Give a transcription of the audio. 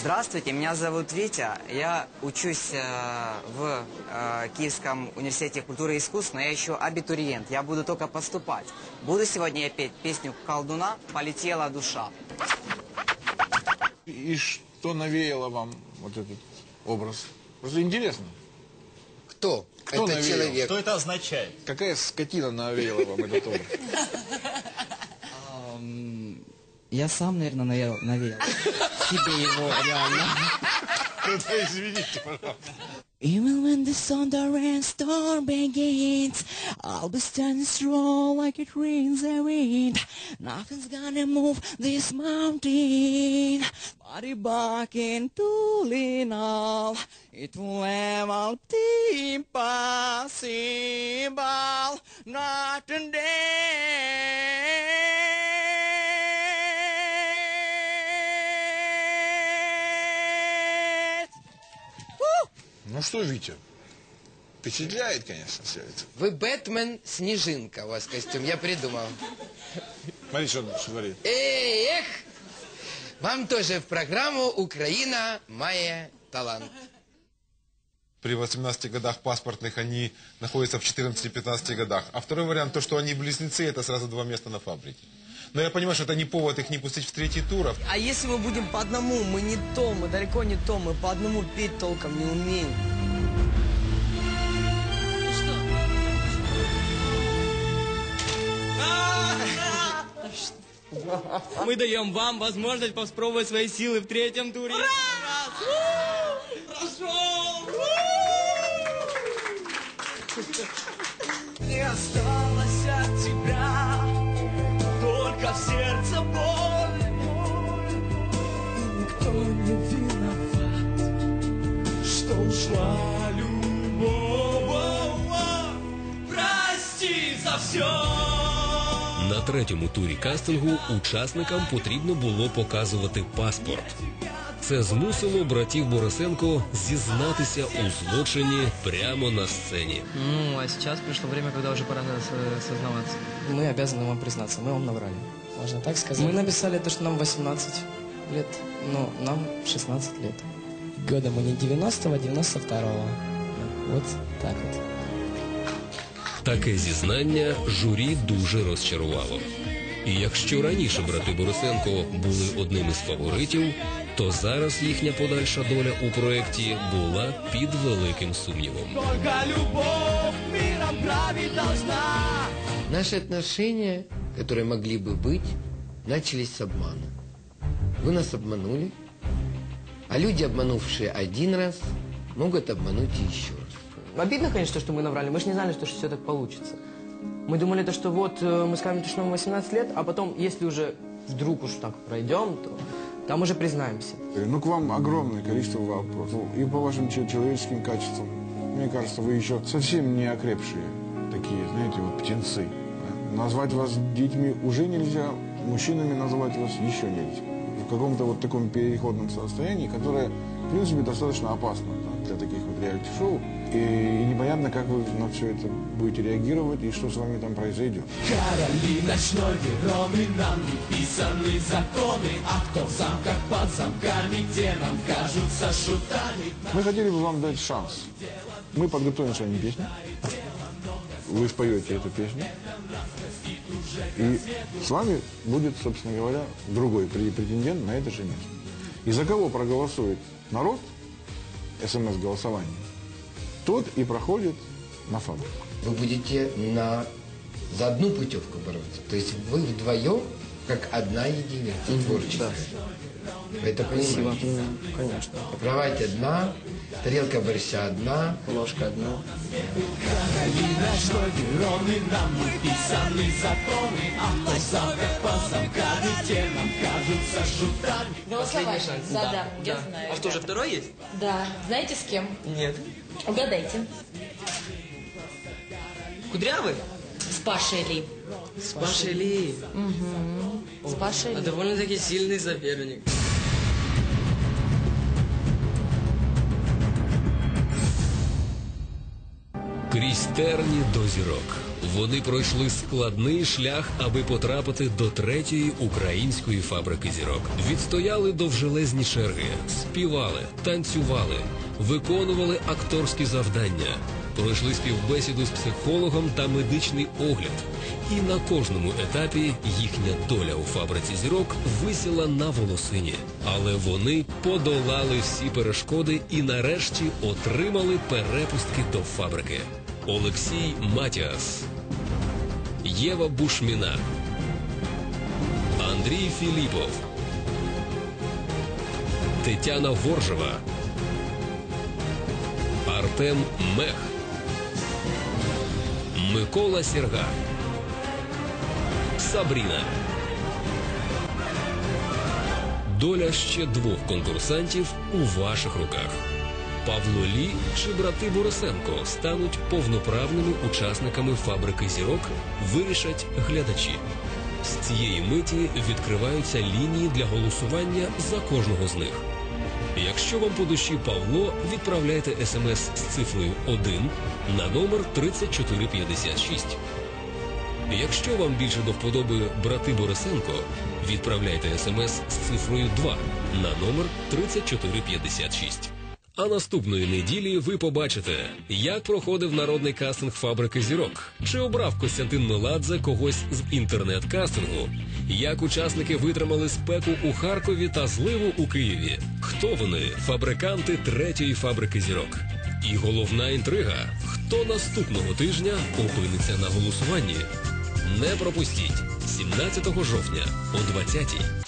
Здравствуйте, меня зовут Витя. Я учусь э, в э, Киевском университете культуры и искусств, но я еще абитуриент. Я буду только поступать. Буду сегодня я петь песню «Колдуна полетела душа». И что навеяло вам вот этот образ? Просто интересно. Кто? Кто это навеял? человек. Что это означает? Какая скотина навеяла вам этот образ? Я сам, наверное, навеял, навеял. себе его реально. Это извините, пожалуйста. Even when the thunder and storm begins, I'll be standing strong like it rains the wind. Nothing's gonna move this mountain. Body barking, tooling all. It will ever be impossible. Not today. Ну что, Витя, впечатляет, конечно, все это. Вы Бэтмен Снежинка, у вас костюм, я придумал. Смотри, что он говорит. Эй, эх! Вам тоже в программу «Украина. Майя. Талант». При 18 годах паспортных они находятся в 14-15 годах. А второй вариант, то, что они близнецы, это сразу два места на фабрике. Но я понимаю, что это не повод их не пустить в третий тур. А если мы будем по одному, мы не то, мы далеко не то, мы по одному петь толком не умеем. Мы даем вам возможность попробовать свои силы в третьем туре. Прошел! Не осталось от тебя только в сердце боль. И никто не виноват, что ушла любовь. Прости за все. На третьому турі кастингу учасникам потрібно було показувати паспорт. Це змусило братів Борисенко зізнатися у злочині прямо на сцені. Ну, а сейчас пришло время, когда уже пора э, сознаваться. Мы обязаны вам признаться, мы вам наврали. Можно так сказать? Мы написали то, что нам 18 лет, но нам 16 лет. Года мы не 90-го, а 92-го. Вот так вот. Таке зізнання журі дуже розчарувало. І якщо раніше брати Борисенко були одним із фаворитів, то зараз їхня подальша доля у проєкті була під великим сумнівом. Только любовь миром править должна. Наши отношения, которые могли бы быть, начались с обмана. Вы нас обманули, а люди, обманувшие один раз, могут обмануть и еще раз. Обидно, конечно, что мы наврали. Мы же не знали, что все так получится. Мы думали, то, что вот э, мы скажем, что нам 18 лет, а потом, если уже вдруг уж так пройдем, то там уже признаемся. Ну, к вам огромное количество вопросов. И по вашим че- человеческим качествам. Мне кажется, вы еще совсем не окрепшие. Такие, знаете, вот птенцы. Назвать вас детьми уже нельзя, мужчинами назвать вас еще нельзя. В каком-то вот таком переходном состоянии, которое, в принципе, достаточно опасно для таких вот реалити-шоу. И, и непонятно, как вы на все это будете реагировать и что с вами там произойдет. Короли ночной Вероны Нам не писаны законы А кто в замках под замками Где нам кажутся шутами Мы хотели бы вам дать шанс. Мы подготовим с вами песню. Вы споете эту песню. И с вами будет, собственно говоря, другой пре- претендент на это же место. И за кого проголосует народ, смс-голосование, тот и проходит на фабрику. Вы будете на... за одну путевку бороться. То есть вы вдвоем, как одна единица творческая. Вы это понимаете? Конечно. Кровать одна, тарелка борща одна. Ложка одна. Ночной Вероны Нам не писаны законы А кто кажутся шутами Голосовать. Да, да, я знаю. А что же, второй есть? Да. Знаете с кем? Нет. Угадайте. Кудрявый? С Пашей Ли. С Пашей Ли. С Пашей А Ли. довольно-таки сильный соперник. Крізь терні до зірок. Вони пройшли складний шлях, аби потрапити до третьої української фабрики зірок. Відстояли довжелезні черги, співали, танцювали, виконували акторські завдання, пройшли співбесіду з психологом та медичний огляд. І на кожному етапі їхня доля у фабриці зірок висіла на волосині. Але вони подолали всі перешкоди і нарешті отримали перепустки до фабрики. Олексій Матіас, Єва Бушміна, Андрій Філіпов, Тетяна Воржева, Артем Мех, Микола Сірга, Сабріна. Доля ще двох конкурсантів у ваших руках. Павло Лі чи брати Борисенко стануть повноправними учасниками фабрики зірок, вирішать глядачі. З цієї миті відкриваються лінії для голосування за кожного з них. Якщо вам по душі Павло, відправляйте смс з цифрою 1 на номер 3456. Якщо вам більше до вподоби брати Борисенко, відправляйте смс з цифрою 2 на номер 3456. А наступної неділі ви побачите, як проходив народний кастинг фабрики зірок. Чи обрав Костянтин Меладзе когось з інтернет-кастингу? Як учасники витримали спеку у Харкові та зливу у Києві? Хто вони? Фабриканти третьої фабрики зірок. І головна інтрига: хто наступного тижня опиниться на голосуванні? Не пропустіть 17 жовтня о 20-й